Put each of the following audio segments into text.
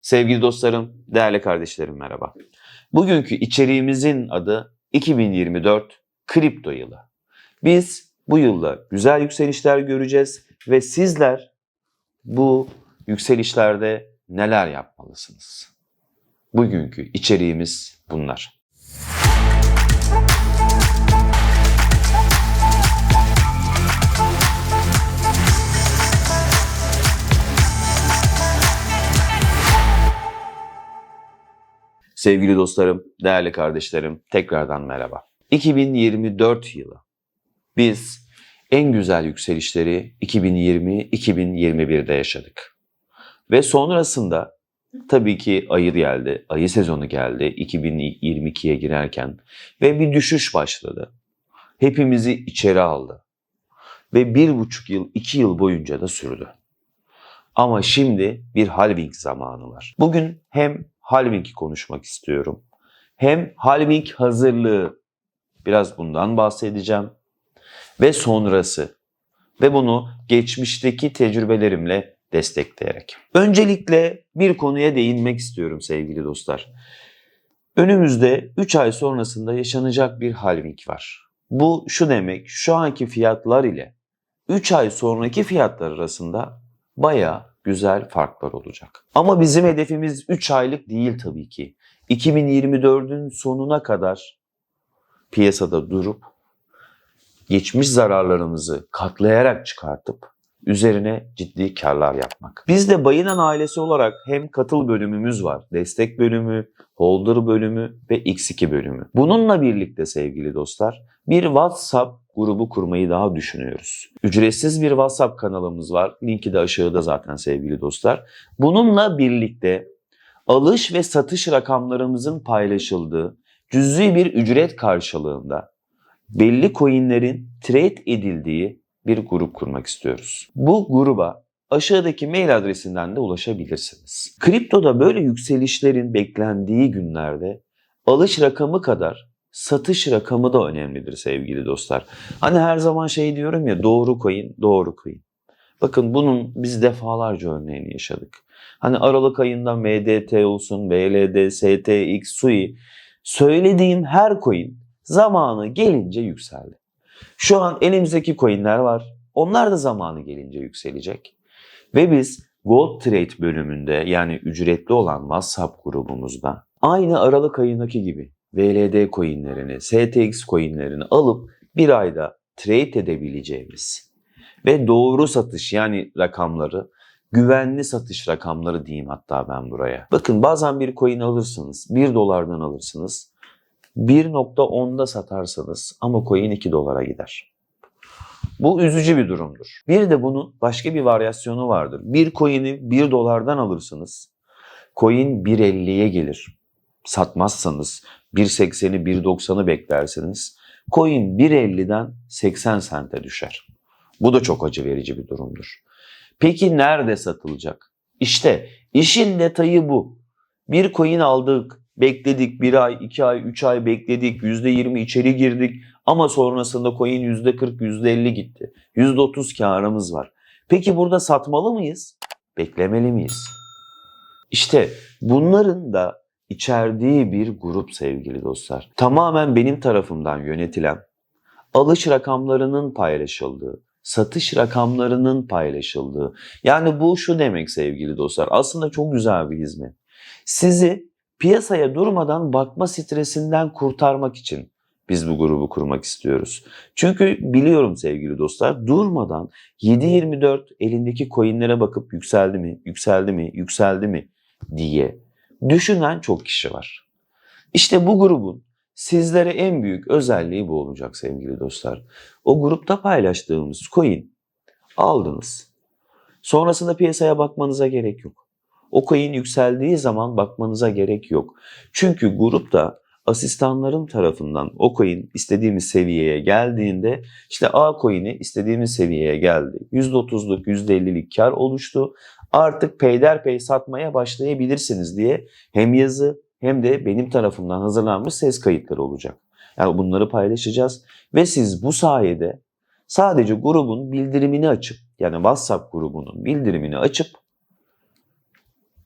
Sevgili dostlarım, değerli kardeşlerim merhaba. Bugünkü içeriğimizin adı 2024 Kripto Yılı. Biz bu yılda güzel yükselişler göreceğiz ve sizler bu yükselişlerde neler yapmalısınız? Bugünkü içeriğimiz bunlar. Sevgili dostlarım, değerli kardeşlerim, tekrardan merhaba. 2024 yılı. Biz en güzel yükselişleri 2020-2021'de yaşadık. Ve sonrasında tabii ki ayı geldi, ayı sezonu geldi 2022'ye girerken ve bir düşüş başladı. Hepimizi içeri aldı. Ve bir buçuk yıl, iki yıl boyunca da sürdü. Ama şimdi bir halving zamanı var. Bugün hem halving'i konuşmak istiyorum. Hem halving hazırlığı biraz bundan bahsedeceğim ve sonrası ve bunu geçmişteki tecrübelerimle destekleyerek. Öncelikle bir konuya değinmek istiyorum sevgili dostlar. Önümüzde 3 ay sonrasında yaşanacak bir halving var. Bu şu demek, şu anki fiyatlar ile 3 ay sonraki fiyatlar arasında bayağı güzel farklar olacak. Ama bizim hedefimiz 3 aylık değil tabii ki. 2024'ün sonuna kadar piyasada durup geçmiş zararlarımızı katlayarak çıkartıp üzerine ciddi karlar yapmak. Biz de Bayınan ailesi olarak hem katıl bölümümüz var, destek bölümü, holder bölümü ve X2 bölümü. Bununla birlikte sevgili dostlar bir WhatsApp grubu kurmayı daha düşünüyoruz. Ücretsiz bir WhatsApp kanalımız var. Linki de aşağıda zaten sevgili dostlar. Bununla birlikte alış ve satış rakamlarımızın paylaşıldığı cüzi bir ücret karşılığında belli coinlerin trade edildiği bir grup kurmak istiyoruz. Bu gruba aşağıdaki mail adresinden de ulaşabilirsiniz. Kriptoda böyle yükselişlerin beklendiği günlerde alış rakamı kadar satış rakamı da önemlidir sevgili dostlar. Hani her zaman şey diyorum ya doğru coin, doğru coin. Bakın bunun biz defalarca örneğini yaşadık. Hani Aralık ayında MDT olsun, BLD, STX, SUI söylediğim her coin zamanı gelince yükseldi. Şu an elimizdeki coinler var. Onlar da zamanı gelince yükselecek. Ve biz Gold Trade bölümünde yani ücretli olan WhatsApp grubumuzda aynı Aralık ayındaki gibi VLD coinlerini, STX coinlerini alıp bir ayda trade edebileceğimiz ve doğru satış yani rakamları güvenli satış rakamları diyeyim hatta ben buraya. Bakın bazen bir coin alırsınız, 1 dolardan alırsınız. 1.10'da satarsanız ama coin 2 dolara gider. Bu üzücü bir durumdur. Bir de bunun başka bir varyasyonu vardır. Bir coin'i 1 dolardan alırsınız. Coin 1.50'ye gelir. Satmazsanız 1.80'i 1.90'ı beklersiniz. Coin 1.50'den 80 sente düşer. Bu da çok acı verici bir durumdur. Peki nerede satılacak? İşte işin detayı bu. Bir coin aldık, bekledik bir ay, iki ay, üç ay bekledik, %20 içeri girdik ama sonrasında coin %40, %50 gitti. %30 karımız var. Peki burada satmalı mıyız? Beklemeli miyiz? İşte bunların da içerdiği bir grup sevgili dostlar. Tamamen benim tarafımdan yönetilen, alış rakamlarının paylaşıldığı, satış rakamlarının paylaşıldığı. Yani bu şu demek sevgili dostlar. Aslında çok güzel bir hizmet. Sizi piyasaya durmadan bakma stresinden kurtarmak için biz bu grubu kurmak istiyoruz. Çünkü biliyorum sevgili dostlar durmadan 7-24 elindeki coinlere bakıp yükseldi mi, yükseldi mi, yükseldi mi diye düşünen çok kişi var. İşte bu grubun sizlere en büyük özelliği bu olacak sevgili dostlar. O grupta paylaştığımız coin aldınız. Sonrasında piyasaya bakmanıza gerek yok. O coin yükseldiği zaman bakmanıza gerek yok. Çünkü grupta asistanların tarafından o coin istediğimiz seviyeye geldiğinde işte A coin'i istediğimiz seviyeye geldi. %30'luk %50'lik kar oluştu. Artık peyderpey satmaya başlayabilirsiniz diye hem yazı hem de benim tarafımdan hazırlanmış ses kayıtları olacak. Yani bunları paylaşacağız ve siz bu sayede sadece grubun bildirimini açıp yani WhatsApp grubunun bildirimini açıp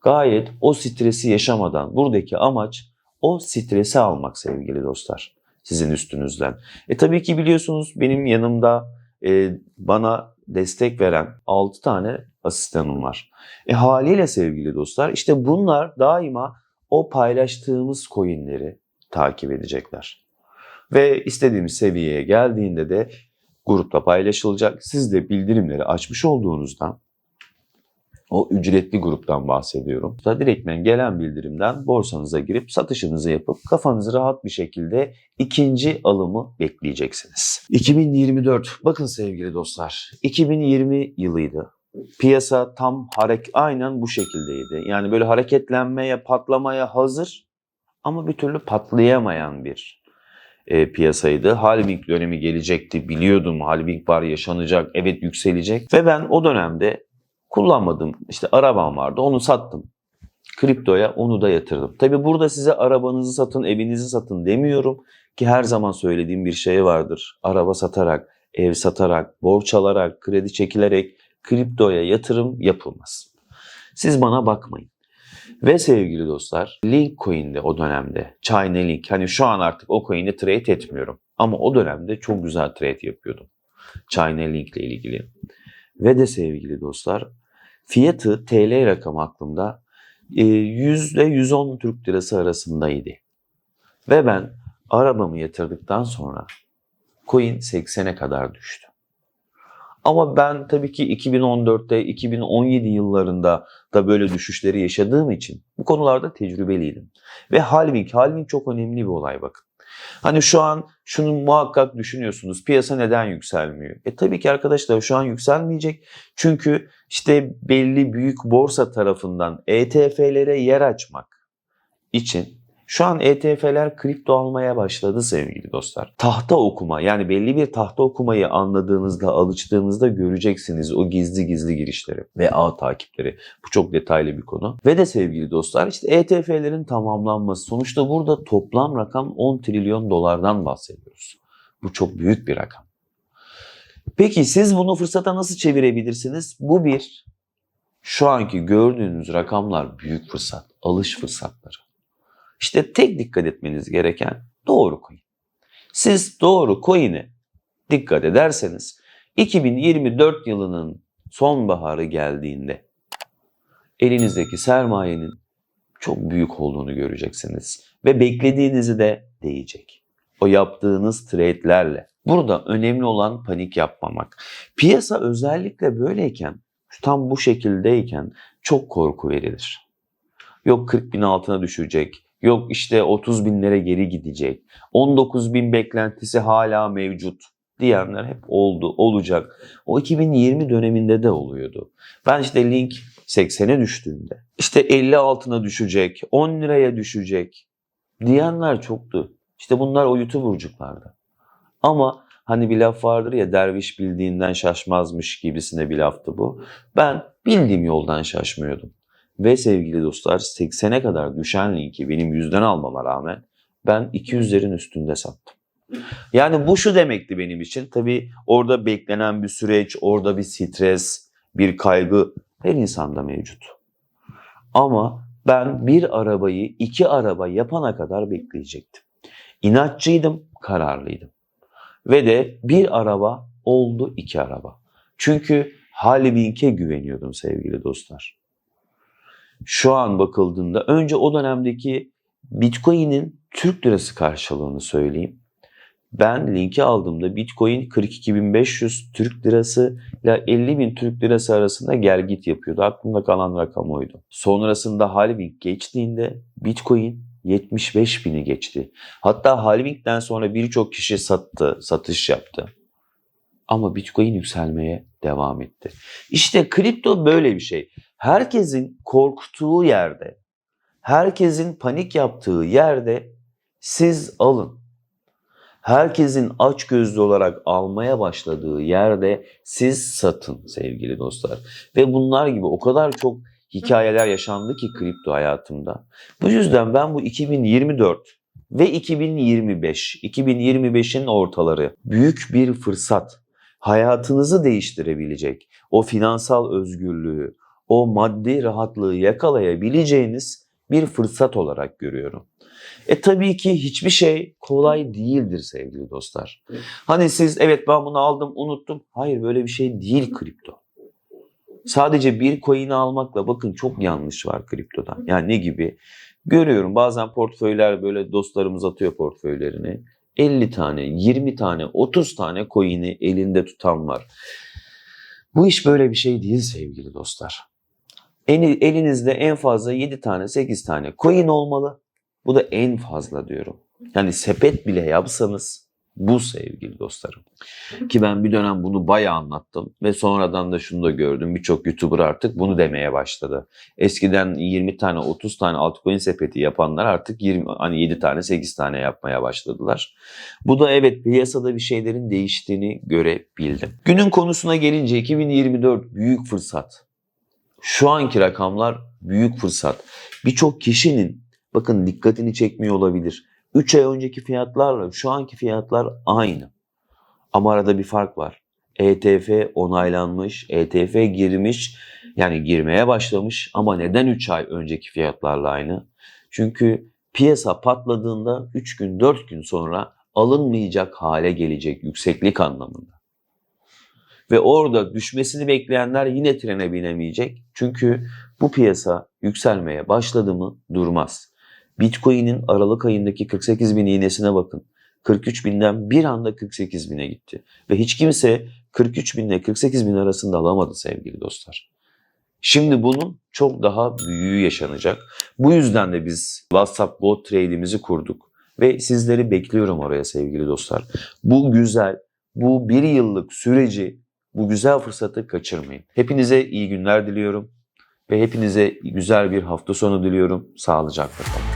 Gayet o stresi yaşamadan buradaki amaç o stresi almak sevgili dostlar sizin üstünüzden. E tabii ki biliyorsunuz benim yanımda e, bana destek veren 6 tane asistanım var. E haliyle sevgili dostlar işte bunlar daima o paylaştığımız coinleri takip edecekler. Ve istediğimiz seviyeye geldiğinde de grupta paylaşılacak. Siz de bildirimleri açmış olduğunuzdan o ücretli gruptan bahsediyorum. Da direktmen gelen bildirimden borsanıza girip satışınızı yapıp kafanızı rahat bir şekilde ikinci alımı bekleyeceksiniz. 2024 bakın sevgili dostlar 2020 yılıydı. Piyasa tam harek aynen bu şekildeydi. Yani böyle hareketlenmeye, patlamaya hazır ama bir türlü patlayamayan bir e, piyasaydı. Halving dönemi gelecekti biliyordum. Halving var yaşanacak, evet yükselecek ve ben o dönemde kullanmadım. İşte arabam vardı onu sattım. Kriptoya onu da yatırdım. Tabi burada size arabanızı satın, evinizi satın demiyorum ki her zaman söylediğim bir şey vardır. Araba satarak, ev satarak, borç alarak, kredi çekilerek kriptoya yatırım yapılmaz. Siz bana bakmayın. Ve sevgili dostlar Link Coin'de o dönemde China Link hani şu an artık o coin'i trade etmiyorum. Ama o dönemde çok güzel trade yapıyordum. China Link ile ilgili. Ve de sevgili dostlar fiyatı TL rakamı aklımda e, 100 ile 110 Türk lirası arasındaydı. Ve ben arabamı yatırdıktan sonra coin 80'e kadar düştü. Ama ben tabii ki 2014'te, 2017 yıllarında da böyle düşüşleri yaşadığım için bu konularda tecrübeliydim. Ve halving, halving çok önemli bir olay bakın. Hani şu an şunu muhakkak düşünüyorsunuz. Piyasa neden yükselmiyor? E tabii ki arkadaşlar şu an yükselmeyecek. Çünkü işte belli büyük borsa tarafından ETF'lere yer açmak için şu an ETF'ler kripto almaya başladı sevgili dostlar. Tahta okuma yani belli bir tahta okumayı anladığınızda, alıştığınızda göreceksiniz o gizli gizli girişleri ve ağ takipleri. Bu çok detaylı bir konu. Ve de sevgili dostlar işte ETF'lerin tamamlanması. Sonuçta burada toplam rakam 10 trilyon dolardan bahsediyoruz. Bu çok büyük bir rakam. Peki siz bunu fırsata nasıl çevirebilirsiniz? Bu bir şu anki gördüğünüz rakamlar büyük fırsat, alış fırsatları. İşte tek dikkat etmeniz gereken doğru coin. Siz doğru coin'e dikkat ederseniz 2024 yılının sonbaharı geldiğinde elinizdeki sermayenin çok büyük olduğunu göreceksiniz ve beklediğinizi de değecek. O yaptığınız trade'lerle. Burada önemli olan panik yapmamak. Piyasa özellikle böyleyken, tam bu şekildeyken çok korku verilir. Yok 40 bin altına düşecek, Yok işte 30 binlere geri gidecek. 19 bin beklentisi hala mevcut diyenler hep oldu, olacak. O 2020 döneminde de oluyordu. Ben işte link 80'e düştüğünde işte 50 altına düşecek, 10 liraya düşecek diyenler çoktu. İşte bunlar o YouTuber'cuklardı. Ama hani bir laf vardır ya derviş bildiğinden şaşmazmış gibisine bir laftı bu. Ben bildiğim yoldan şaşmıyordum. Ve sevgili dostlar 80'e kadar düşen linki benim yüzden almama rağmen ben 200'lerin üstünde sattım. Yani bu şu demekti benim için. Tabii orada beklenen bir süreç, orada bir stres, bir kaygı her insanda mevcut. Ama ben bir arabayı iki araba yapana kadar bekleyecektim. İnatçıydım, kararlıydım. Ve de bir araba oldu iki araba. Çünkü Halvink'e güveniyordum sevgili dostlar şu an bakıldığında önce o dönemdeki Bitcoin'in Türk lirası karşılığını söyleyeyim. Ben linki aldığımda Bitcoin 42.500 Türk lirası ile 50.000 Türk lirası arasında gel git yapıyordu. Aklımda kalan rakam oydu. Sonrasında halving geçtiğinde Bitcoin 75 bini geçti. Hatta halvingden sonra birçok kişi sattı, satış yaptı. Ama Bitcoin yükselmeye devam etti. İşte kripto böyle bir şey herkesin korktuğu yerde, herkesin panik yaptığı yerde siz alın. Herkesin aç gözlü olarak almaya başladığı yerde siz satın sevgili dostlar. Ve bunlar gibi o kadar çok hikayeler yaşandı ki kripto hayatımda. Bu yüzden ben bu 2024 ve 2025, 2025'in ortaları büyük bir fırsat. Hayatınızı değiştirebilecek o finansal özgürlüğü, o maddi rahatlığı yakalayabileceğiniz bir fırsat olarak görüyorum. E tabii ki hiçbir şey kolay değildir sevgili dostlar. Hani siz evet ben bunu aldım unuttum. Hayır böyle bir şey değil kripto. Sadece bir coin'i almakla bakın çok yanlış var kriptoda. Yani ne gibi? Görüyorum bazen portföyler böyle dostlarımız atıyor portföylerini. 50 tane, 20 tane, 30 tane coin'i elinde tutan var. Bu iş böyle bir şey değil sevgili dostlar. Eli- Elinizde en fazla 7 tane, 8 tane coin olmalı. Bu da en fazla diyorum. Yani sepet bile yapsanız bu sevgili dostlarım. Ki ben bir dönem bunu bayağı anlattım ve sonradan da şunu da gördüm. Birçok YouTuber artık bunu demeye başladı. Eskiden 20 tane 30 tane altcoin sepeti yapanlar artık 20 hani 7 tane 8 tane yapmaya başladılar. Bu da evet piyasada bir şeylerin değiştiğini görebildim. Günün konusuna gelince 2024 büyük fırsat. Şu anki rakamlar büyük fırsat. Birçok kişinin bakın dikkatini çekmiyor olabilir. 3 ay önceki fiyatlarla şu anki fiyatlar aynı. Ama arada bir fark var. ETF onaylanmış, ETF girmiş, yani girmeye başlamış ama neden 3 ay önceki fiyatlarla aynı? Çünkü piyasa patladığında 3 gün 4 gün sonra alınmayacak hale gelecek yükseklik anlamında. Ve orada düşmesini bekleyenler yine trene binemeyecek. Çünkü bu piyasa yükselmeye başladı mı durmaz. Bitcoin'in Aralık ayındaki 48 bin iğnesine bakın. 43 binden bir anda 48 bine gitti. Ve hiç kimse 43 bin ile 48 bin arasında alamadı sevgili dostlar. Şimdi bunun çok daha büyüğü yaşanacak. Bu yüzden de biz WhatsApp Gold Trade'imizi kurduk. Ve sizleri bekliyorum oraya sevgili dostlar. Bu güzel, bu bir yıllık süreci, bu güzel fırsatı kaçırmayın. Hepinize iyi günler diliyorum. Ve hepinize güzel bir hafta sonu diliyorum. Sağlıcakla kalın.